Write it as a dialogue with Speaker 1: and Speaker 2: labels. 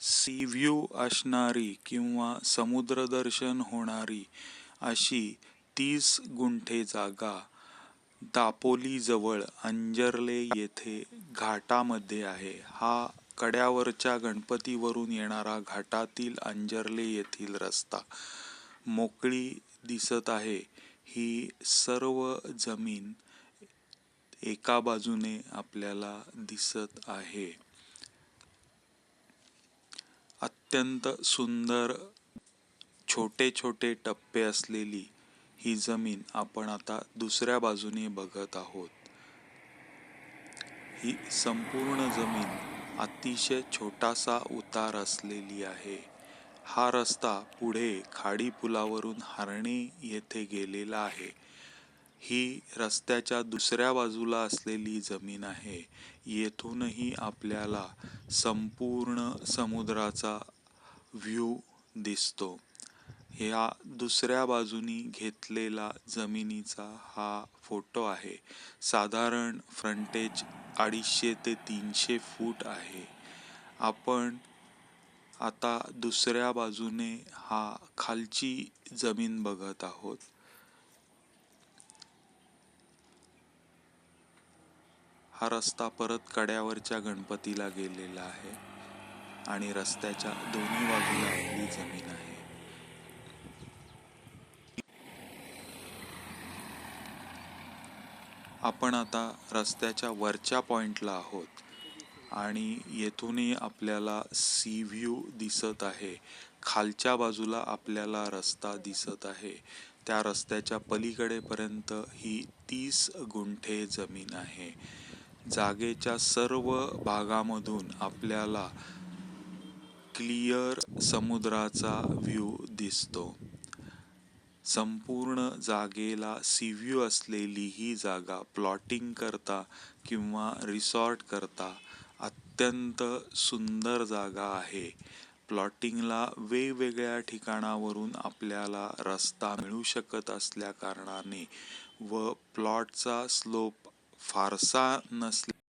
Speaker 1: Sea view असणारी किंवा समुद्रदर्शन होणारी अशी तीस गुंठे जागा दापोलीजवळ अंजर्ले येथे घाटामध्ये आहे. हा कड्यावरच्या गणपतीवरून येणारा घाटातील अंजर्ले येथील रस्ता. मोकळी दिसत आहे ही सर्व जमीन एका बाजूने आपल्याला दिसत आहे. अत्यंत सुंदर छोटे छोटे टप्पे असलेली ही जमीन आपण आता दुसऱ्या बाजूने बघत आहोत. ही संपूर्ण जमीन अतिशय छोटासा उतार असलेली आहे. हा रस्ता पुढे खाडी पुलावरून हर्णे येथे गेलेला आहे. ही रस्त्याच्या दुसऱ्या बाजूला असलेली जमीन आहे. येथूनही आपल्याला संपूर्ण समुद्राचा व्ह्यू दिसतो. ह्या दुसऱ्या बाजूनी घेतलेला जमिनीचा हा फोटो आहे. साधारण फ्रंटेज अडीचशे ते तीनशे फूट आहे. आपण आता दुसऱ्या बाजूने हा खालची जमीन बघत आहोत. हा रस्ता परत कड्यावरच्या गणपतीला गेलेला आहे आणि रस्त्याच्या दोन्ही बाजूला ही जमीन आहे. आपण आता रस्त्याच्या वरच्या पॉइंटला आहोत आणि येथूनही आपल्याला सी व्ह्यू दिसत आहे. खालच्या बाजूला आपल्याला रस्ता दिसत आहे. त्या रस्त्याच्या पलीकडे पर्यंत ही तीस गुंठे जमीन आहे. जागेच्या सर्व भागामधून आपल्याला क्लिअर समुद्राचा व्ह्यू दिसतो. संपूर्ण जागेला सी व्ह्यू असलेली ही जागा प्लॉटिंग करता किंवा रिसॉर्ट करता अत्यंत सुंदर जागा आहे. प्लॉटिंगला वेगवेगळ्या ठिकाणावरून आपल्याला रस्ता मिळू शकत असल्या कारणाने व प्लॉटचा स्लोप फारसा नसल्या